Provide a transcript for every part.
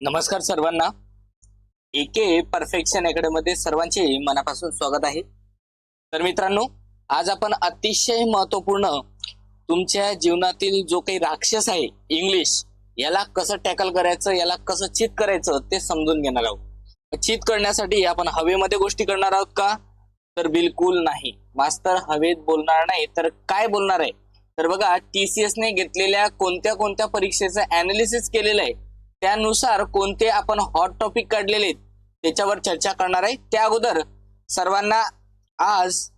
नमस्कार सर्वांना. एके परफेक्शन अकॅडमीमध्ये सर्वांचे मनापासून स्वागत आहे. तर मित्रांनो आज आपण अतिशय महत्त्वपूर्ण तुमच्या जीवनातील जो काही राक्षस आहे इंग्लिश याला कसं टॅकल करायचं याला कसं चित करायचं ते समजून घेणार आहोत. चित करण्यासाठी आपण हवेमध्ये गोष्टी करणार आहोत का? तर बिलकुल नाही. मास्तर हवेत बोलणार नाही तर काय बोलणार आहे? तर बघा टी सी एसने घेतलेल्या कोणत्या कोणत्या परीक्षेचं अनालिसिस केलेलं आहे. त्यानुसार कोणते आपण हॉट टॉपिक काढलेले आहेत त्याच्यावर चर्चा करणार आहे. त्या अगोदर सर्वांना आज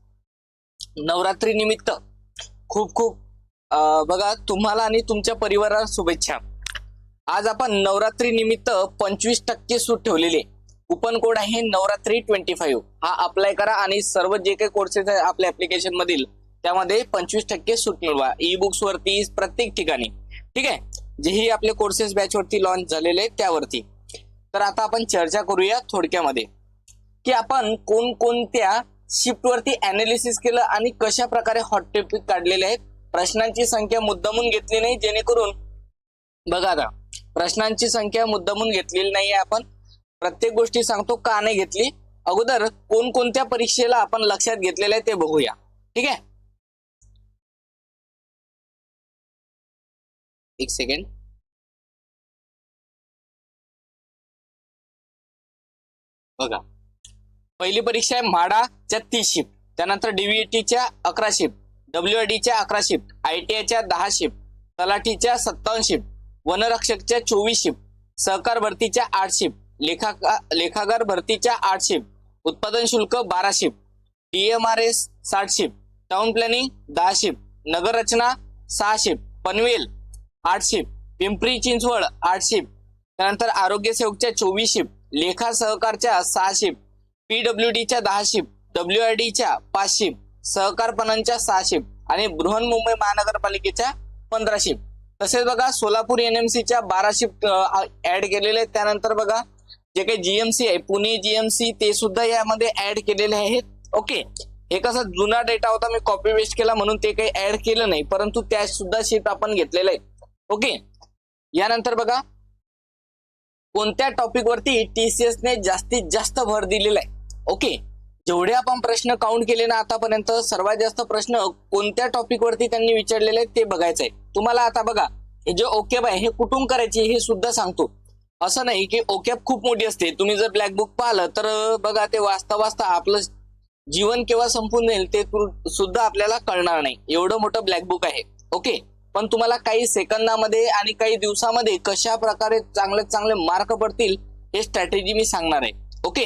नवरात्री निमित्त खूप खूप बघा तुम्हाला आणि तुमच्या परिवाराला शुभेच्छा. आज आपण नवरात्री निमित्त पंचवीस टक्के सूट ठेवलेली. आहे कुपन कोड आहे नवरात्री ट्वेंटी फाईव्ह. हा अप्लाय करा आणि सर्व जे काही कोर्सेस आहे आपल्या ऍप्लिकेशन मधील त्यामध्ये पंचवीस टक्के सूट मिळवा. ई बुक्स वरती प्रत्येक ठिकाणी. ठीक आहे? जेही आपले कोर्सेस बॅच वरती लॉन्च झालेले आहेत त्यावरती. तर आता आपण चर्चा करूया थोडक्यामध्ये. की आपण कोणकोणत्या शिफ्ट वरती अनालिसिस केलं आणि कशा प्रकारे हॉट टॉपिक काढलेले आहेत. प्रश्नांची संख्या मुद्दामून घेतली नाही जेणेकरून बघा आता प्रश्नांची संख्या मुद्दामून घेतलेली नाहीये आपण. प्रत्येक गोष्टी सांगतो का नाही घेतली. अगोदर कोणकोणत्या परीक्षेला आपण लक्षात घेतलेलं आहे ते बघूया. ठीक आहे? एक सेकंड बघा. पहिली परीक्षा आहे म्हाडाच्या तीस शिफ्ट त्यानंतर डीव्हीटीच्या अकरा शिफ्ट डब्ल्यू च्या अकरा शिफ्ट आय टी आयच्या दहा शिफ्ट तलाठीच्या सत्तावन्न शिफ्ट वनरक्षकच्या चोवीस शिफ्ट सहकार भरतीच्या आठ शिफ्ट लेखा लेखागार भरतीच्या आठ शिफ्ट उत्पादन शुल्क बारा शिफ्ट डीएमआरएस साठ शिफ्ट टाउन प्लॅनिंग दहा शिफ्ट नगररचना सहा शिफ्ट पनवेल आठ शिफ्ट पिंपरी चिंचवड आठ शिफ्ट त्यानंतर आरोग्य सेवकच्या चोवीस शिफ्ट लेखा सहकारच्या सहा शिफ्ट पीडब्ल्यू डीच्या दहा शिफ्ट डब्ल्यू आय डीच्या पाच शिफ्ट सहकारपणांच्या सहा शिफ्ट आणि बृहन्मुंबई महानगरपालिकेच्या पंधरा शिफ्ट तसेच बघा सोलापूर एनएमसीच्या बारा शिफ्ट ऍड केलेले आहेत. त्यानंतर बघा जे काही जीएमसी आहे पुणे जीएमसी ते सुद्धा यामध्ये ऍड केलेले आहेत. ओके. हे कसं जुना डेटा होता मी कॉपी वेस्ट केला म्हणून ते काही ऍड केलं नाही परंतु त्या सुद्धा शिफ्ट आपण घेतलेल्या आहेत. ओके? यानंतर बघा. कोणत्या टॉपिक वरती टीसीएस ने जास्तीत जास्त भर दिलेला आहे ओके? जेवढे आपण प्रश्न काउंट केले ना आतापर्यंत सर्वात जास्त प्रश्न कोणत्या टॉपिक वरती त्यांनी विचारलेले आहेत ते बघायचं आहे. तुम्हाला आता बघा हे जे ओके आहे हे कुठून करायची हे सुद्धा सांगतो. असं नाही की ओके खूप मोठी असते. तुम्ही जर ब्लॅकबुक पाहिलं तर बघा ते वाचता वाचता आपलं जीवन केव्हा संपून जाईल ते सुद्धा आपल्याला कळणार नाही. एवढं मोठं ब्लॅकबुक आहे. ओके? पण तुम्हाला काही सेकंदामध्ये आणि काही दिवसामध्ये कशा प्रकारे चांगले चांगले मार्क पडतील हे स्ट्रॅटेजी मी सांगणार आहे. ओके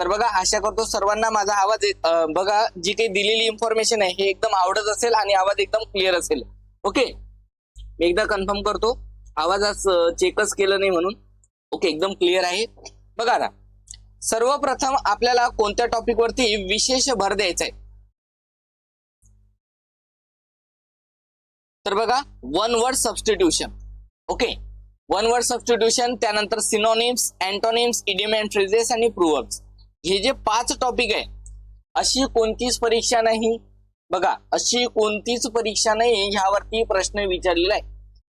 तर बघा आशा करतो सर्वांना माझा आवाज येत- बघा जी काही दिलेली इन्फॉर्मेशन आहे हे एकदम आवडत असेल आणि आवाज एकदम क्लिअर असेल. ओके मी एकदा कन्फर्म करतो. आवाजाच चेकच केलं नाही म्हणून. ओके एकदम क्लिअर आहे. बघा ना सर्वप्रथम आपल्याला कोणत्या टॉपिकवरती विशेष भर द्यायचा आहे? तर बघा one word substitution okay one word substitution त्यानंतर सिनोनिम्स अँटोनिम्स इडियम फ्रेजेस आणि प्रूव्हर्ब्स हे जे पाच टॉपिक आहे अशी कोणतीच परीक्षा नाही. बघा अशी कोणतीच परीक्षा नाही ह्यावरती प्रश्न विचारलेला आहे.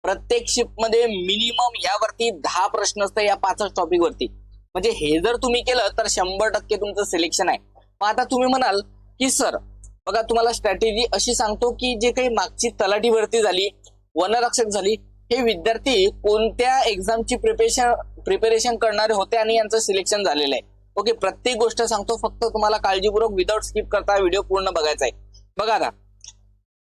प्रत्येक शिफ्टमध्ये मिनिमम यावरती दहा प्रश्न असतात या पाचच टॉपिक वरती म्हणजे हे जर तुम्ही केलं तर शंभर टक्के तुमचं सिलेक्शन आहे. मग आता तुम्ही म्हणाल की सर बघा तुम्हाला स्ट्रॅटेजी अशी सांगतो की जे काही मागची तलाठी भरती झाली वनरक्षक झाली हे विद्यार्थी कोणत्या एक्झामची प्रिपेरेशन प्रिपेरेशन करणारे होते आणि यांचं सिलेक्शन झालेलं आहे. ओके प्रत्येक गोष्ट सांगतो फक्त तुम्हाला काळजीपूर्वक विदाऊट स्किप करता व्हिडिओ पूर्ण बघायचा आहे. बघा आता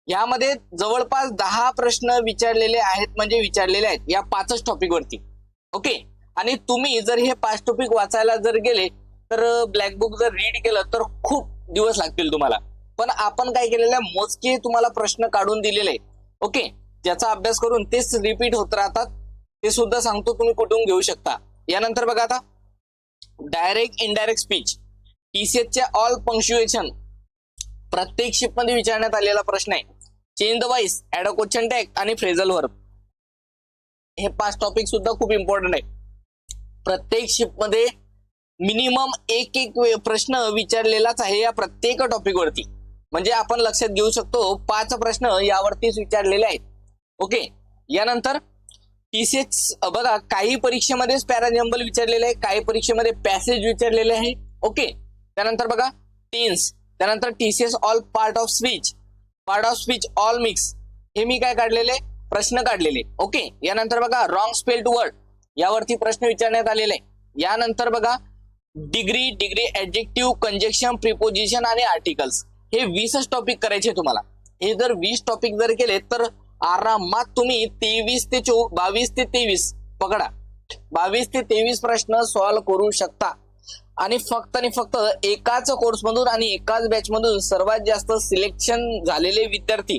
यामध्ये जवळपास दहा प्रश्न विचारलेले आहेत म्हणजे विचारलेले आहेत या पाचच टॉपिक वरती. ओके आणि तुम्ही जर हे पाच टॉपिक वाचायला जर गेले तर ब्लॅक बुक जर रीड केलं तर खूप दिवस लागतील तुम्हाला. पण आपण काय केलेलं आहे मोजके तुम्हाला प्रश्न काढून दिलेले. ओके ज्याचा अभ्यास करून तेच रिपीट होत राहतात. ते सुद्धा सांगतो तुम्ही कुठून घेऊ शकता. यानंतर बघा आता. डायरेक्ट इनडायरेक्ट स्पीच टीसीएसच्या ऑल पंक्च्युएशन प्रत्येक शिपमध्ये विचारण्यात आलेला प्रश्न आहे. Change the voice add question tag आणि फ्रेझल वर्ब हे पाच टॉपिक सुद्धा खूप इम्पॉर्टंट आहे. प्रत्येक शिपमध्ये मिनिमम एक एक वे- प्रश्न विचारलेलाच आहे या प्रत्येक टॉपिक वरती. म्हणजे आपण लक्षात घेऊ शकतो पाच प्रश्न यावरतीच विचारलेले आहेत. ओके? यानंतर टीसीएस बघा काही परीक्षेमध्येच पॅराजम्बल विचारलेले आहे काही परीक्षेमध्ये पॅसेज विचारलेले आहे. ओके? त्यानंतर बघा टेन्स. त्यानंतर TCS all part of speech. Part of speech all mix. हे मी काय काढलेले? प्रश्न काढलेले. ओके? यानंतर बघा रॉंग स्पेल्ड वर्ड. यावरती प्रश्न विचारण्यात आलेले आहे. यानंतर बघा degree degree adjective conjunction preposition आणि आर्टिकल्स. हे वीसच टॉपिक करायचे तुम्हाला. हे जर वीस टॉपिक जर केले तर आरामात तुम्ही तेवीस ते चो बावीस ते तेवीस पकडा. बावीस ते तेवीस प्रश्न सॉल्व्ह करू शकता. आणि फक्त आणि फक्त एकाच कोर्स मधून आणि एकाच बॅच मधून सर्वात जास्त सिलेक्शन झालेले विद्यार्थी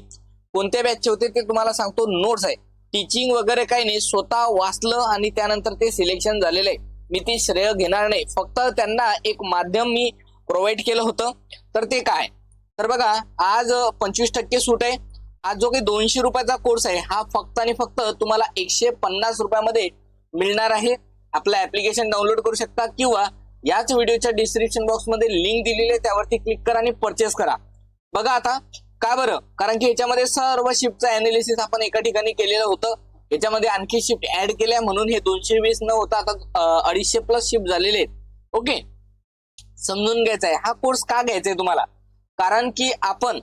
कोणत्या बॅचचे होते ते तुम्हाला सांगतो. नोट्स आहे. टीचिंग वगैरे काही नाही. स्वतः वाचलं आणि त्यानंतर ते सिलेक्शन झालेलं आहे. मी ते श्रेय घेणार नाही. फक्त त्यांना एक माध्यम मी प्रोव्हाइड केलं होतं. तर ते काय? तर बघा आज पंचवीस टक्के सूट आहे. आज जो काही दोनशे रुपयाचा कोर्स आहे हा फक्त आणि फक्त तुम्हाला एकशे पन्नास रुपयामध्ये मिळणार आहे. आपलं ऍप्लिकेशन डाउनलोड करू शकता किंवा याच व्हिडिओच्या डिस्क्रिप्शन बॉक्समध्ये लिंक दिलेली आहे त्यावरती क्लिक करा आणि परचेस करा. बघा आता का बरं? कारण की याच्यामध्ये सर्व शिफ्टचं अनालिसिस आपण एका ठिकाणी केलेलं होतं. याच्यामध्ये आणखी शिफ्ट ऍड केल्या म्हणून हे दोनशे वीस न होता आता अडीचशे प्लस शिफ्ट झालेले आहेत. ओके समजून घ्यायचा आहे हा कोर्स का घ्यायचा आहे तुम्हाला? कारण की आपण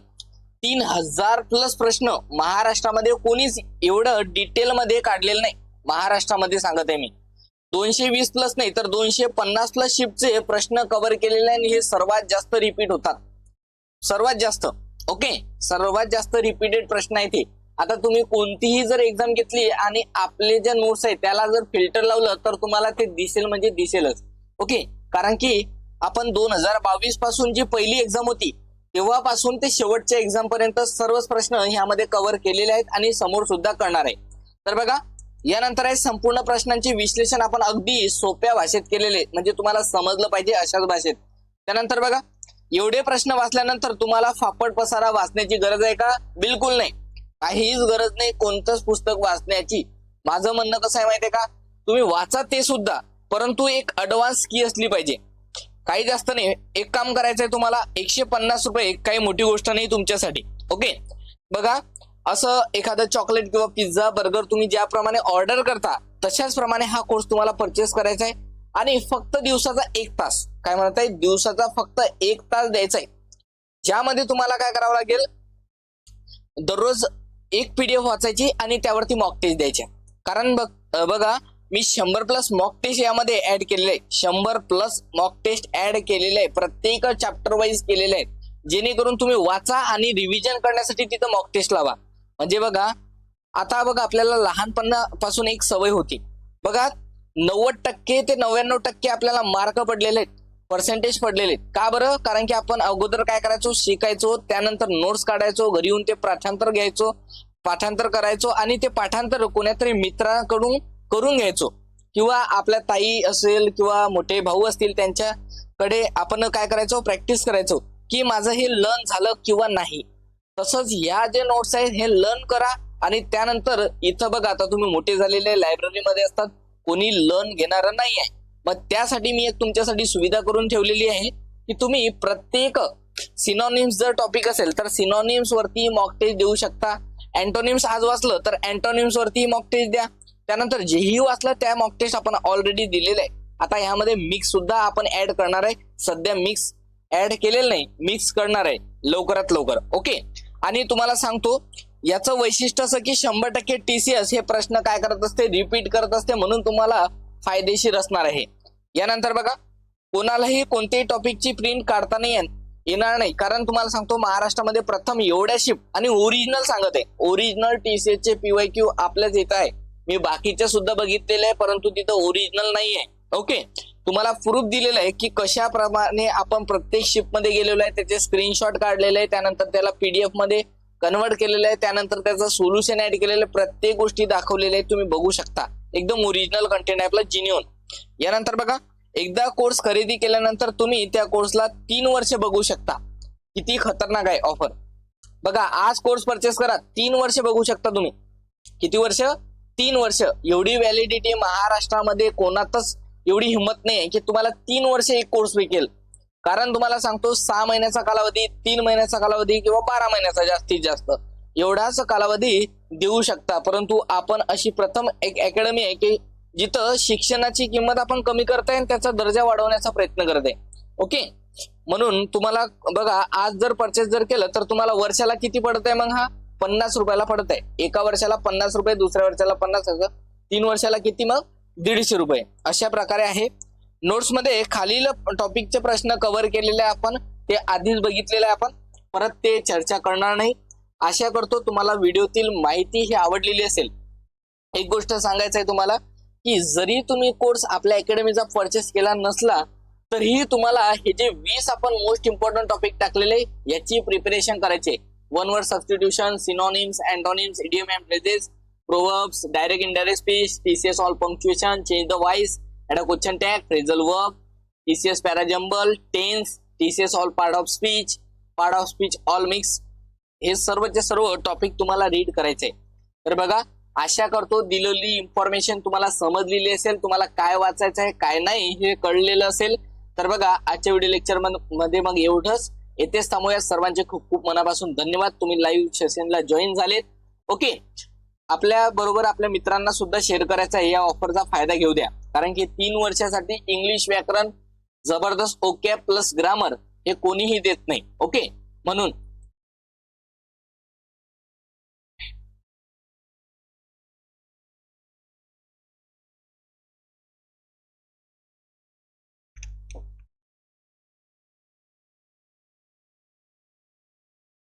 तीन हजार प्लस प्रश्न महाराष्ट्रामध्ये कोणीच एवढं डिटेलमध्ये काढलेलं नाही. महाराष्ट्रामध्ये सांगत आहे मी. दोनशे वीस प्लस नाही तर दोनशे पन्नास प्लस शिफ्टचे प्रश्न कव्हर केलेले आणि हे सर्वात जास्त रिपीट होतात. सर्वात जास्त ओके सर्वात जास्त रिपीटेड प्रश्न आहे ते आता तुम्ही कोणतीही जर एक्झाम घेतली आणि आपले जे नोट्स आहेत त्याला जर फिल्टर लावलं तर तुम्हाला ते दिसेल म्हणजे दिसेलच. ओके कारण की आपण दोन हजार बावीसपासून जी पहिली एक्झाम होती तेव्हापासून ते शेवटच्या एक्झाम पर्यंत सर्वच प्रश्न ह्यामध्ये कव्हर केलेले आहेत आणि समोर सुद्धा करणार आहे. तर बघा यानंतर आहे संपूर्ण प्रश्नांचे विश्लेषण आपण अगदी सोप्या भाषेत केलेले म्हणजे तुम्हाला समजलं पाहिजे अशाच भाषेत. त्यानंतर बघा एवढे प्रश्न वाचल्यानंतर तुम्हाला फापट पसारा वाचण्याची गरज आहे का? बिलकुल नाही. काहीच गरज नाही कोणतंच पुस्तक वाचण्याची. माझं म्हणणं कसं आहे माहितीये का? तुम्ही वाचा ते सुद्धा परंतु एक अडव्हान्स की असली पाहिजे. काही जास्त नाही. एक काम करायचंय तुम्हाला एकशे पन्नास रुपये काही मोठी गोष्ट नाही तुमच्यासाठी. ओके? बघा असं एखादं चॉकलेट किंवा पिझ्झा बर्गर तुम्ही ज्याप्रमाणे ऑर्डर करता तशाच प्रमाणे हा कोर्स तुम्हाला परचेस करायचा आहे. आणि फक्त दिवसाचा एक तास. काय म्हणताय? दिवसाचा फक्त एक तास द्यायचा आहे ज्यामध्ये तुम्हाला काय करावं लागेल? दररोज एक पीडीएफ वाचायची आणि त्यावरती मॉक टेस्ट द्यायच्या कारण बघ बघा मी शंभर प्लस मॉक टेस्ट यामध्ये ऍड केलेले आहे शंभर प्लस मॉक टेस्ट ऍड केलेले आहे प्रत्येक चॅप्टर वाईज केलेले आहेत. जेणेकरून तुम्ही वाचा आणि रिव्हिजन करण्यासाठी तिथं मॉक टेस्ट लावा. म्हणजे बघा आता बघा आपल्याला लहानपणापासून एक सवय होती. बघा नव्वद टक्के ते नव्याण्णव टक्के आपल्याला मार्क पडलेले आहेत. पर्सेंटेज पडलेले आहेत. का बरं? कारण की आपण अगोदर काय करायचो? शिकायचो त्यानंतर नोट्स काढायचो घरी येऊन ते पाठांतर घ्यायचो पाठांतर करायचो आणि ते पाठांतर कोणातरी मित्राकडून करून घ्यायचो. किंवा आपल्या ताई असेल किंवा मोठे भाऊ असतील त्यांच्याकडे आपण काय करायचो? प्रॅक्टिस करायचो की माझं हे लर्न झालं किंवा नाही. तसंच या जे नोट्स आहेत हे लर्न करा आणि त्यानंतर इथं बघा आता तुम्ही मोठे झालेले लायब्ररीमध्ये असतात कोणी लर्न घेणार नाही आहे. मग त्यासाठी मी एक तुमच्यासाठी सुविधा करून ठेवलेली आहे की तुम्ही प्रत्येक सिनॉनिम्स जर टॉपिक असेल तर सिनॉनिम्स वरती मॉक टेस्ट देऊ शकता. अँटोनिम्स आज वाचलं तर अँटोनिम्स वरती मॉक टेस्ट द्या. त्यानंतर जेही वाचलं त्या मॉक टेस्ट आपण ऑलरेडी दिलेलं आहे. आता यामध्ये मिक्स सुद्धा आपण ऍड करणार आहे. सध्या मिक्स ऍड केलेलं नाही मिक्स करणार आहे. लवकरात लवकर ओके आणि तुम्हाला सांगतो याचं वैशिष्ट्य असं की शंभर टक्के टीसीएस हे प्रश्न काय करत असते? रिपीट करत असते म्हणून तुम्हाला फायदेशीर असणार आहे. यानंतर बघा कोणालाही कोणत्याही टॉपिकची प्रिंट काढता नाही येणार नाही. कारण तुम्हाला सांगतो महाराष्ट्रामध्ये प्रथम एवढ्या शिफ्ट आणि ओरिजिनल सांगत आहे. ओरिजिनल टीसीएस चे पीवाय क्यू आपल्याच येत आहे. मी बाकीच्या सुद्धा बघितलेले आहे परंतु तिथं ओरिजिनल नाही आहे ओके तुम्हाला प्रूफ दिलेलं आहे की कशाप्रमाणे आपण प्रत्येक शिपमध्ये गेलेलो आहे त्याचे स्क्रीनशॉट काढलेले आहे त्यानंतर त्याला पीडीएफमध्ये कन्वर्ट केलेलं आहे त्यानंतर त्याचं सोल्युशन ऍड केलेलं आहे प्रत्येक गोष्टी दाखवलेल्या आहेत तुम्ही बघू शकता. एकदम ओरिजिनल कंटेंट आहे आपला जिन्युअन यानंतर बघा एकदा कोर्स खरेदी केल्यानंतर तुम्ही त्या कोर्सला तीन वर्ष बघू शकता. किती खतरनाक आहे ऑफर बघा आज कोर्स परचेस करा तीन वर्ष बघू शकता तुम्ही. किती वर्ष? तीन वर्ष. एवढी व्हॅलिडिटी महाराष्ट्रामध्ये कोणातच एवढी हिंमत नाही की तुम्हाला तीन वर्ष एक कोर्स विकेल कारण तुम्हाला सांगतो सहा महिन्याचा कालावधी तीन महिन्याचा कालावधी किंवा बारा महिन्याचा जास्तीत जास्त. एवढाच कालावधी देऊ शकता. परंतु आपण अशी प्रथम एक अकॅडमी आहे की जिथं शिक्षणाची किंमत आपण कमी करताय आणि त्याचा दर्जा वाढवण्याचा प्रयत्न करते ओके म्हणून तुम्हाला बघा आज जर परचेस जर केलं तर तुम्हाला वर्षाला किती पडत आहे मग हा? पन्नास रुपयाला पडत आहे एका वर्षाला पन्नास रुपये दुसऱ्या वर्षाला पन्नास असं. तीन वर्षाला किती मग? दीडशे रुपये. अशा प्रकारे आहे. नोट्समध्ये खालील टॉपिकचे प्रश्न कव्हर केलेले आहे आपण. ते आधीच बघितलेले आहे आपण. परत ते चर्चा करणार नाही. आशा करतो तुम्हाला व्हिडिओतील माहिती ही आवडलेली असेल. एक गोष्ट सांगायचं आहे तुम्हाला की जरी तुम्ही कोर्स आपल्या अकॅडमीचा परचेस केला नसला तरीही तुम्हाला हे जे वीस आपण मोस्ट इम्पॉर्टंट टॉपिक टाकलेले याची प्रिपरेशन करायचे one word substitution synonyms antonyms idiom and phrases proverbs direct indirect speech TCS all punctuation change the voice add a question tag phrasal verb TCS parajumble tense TCS all part of speech part of speech all mix हे सर्वचे सर्व topic तुम्हाला read करायचे तर बघा आशा करतो दिलेली information तुम्हाला समजलेली असेल तुम्हाला काय वाचायचं आहे काय नाही हे कळलेलं असेल. तर बघा आजच्या व्हिडिओ लेक्चरमध्ये मग एवढंच. येथेच थांबूया. सर्वांचे खूप खूप मनापासून धन्यवाद. तुम्ही लाईव्ह सेशनला जॉईन झालेत. ओके आपल्या बरोबर आपल्या मित्रांना सुद्धा शेअर करायचा या ऑफरचा फायदा घेऊ द्या. कारण की तीन वर्षासाठी इंग्लिश व्याकरण जबरदस्त ओके प्लस ग्रामर हे कोणीही देत नाही. ओके म्हणून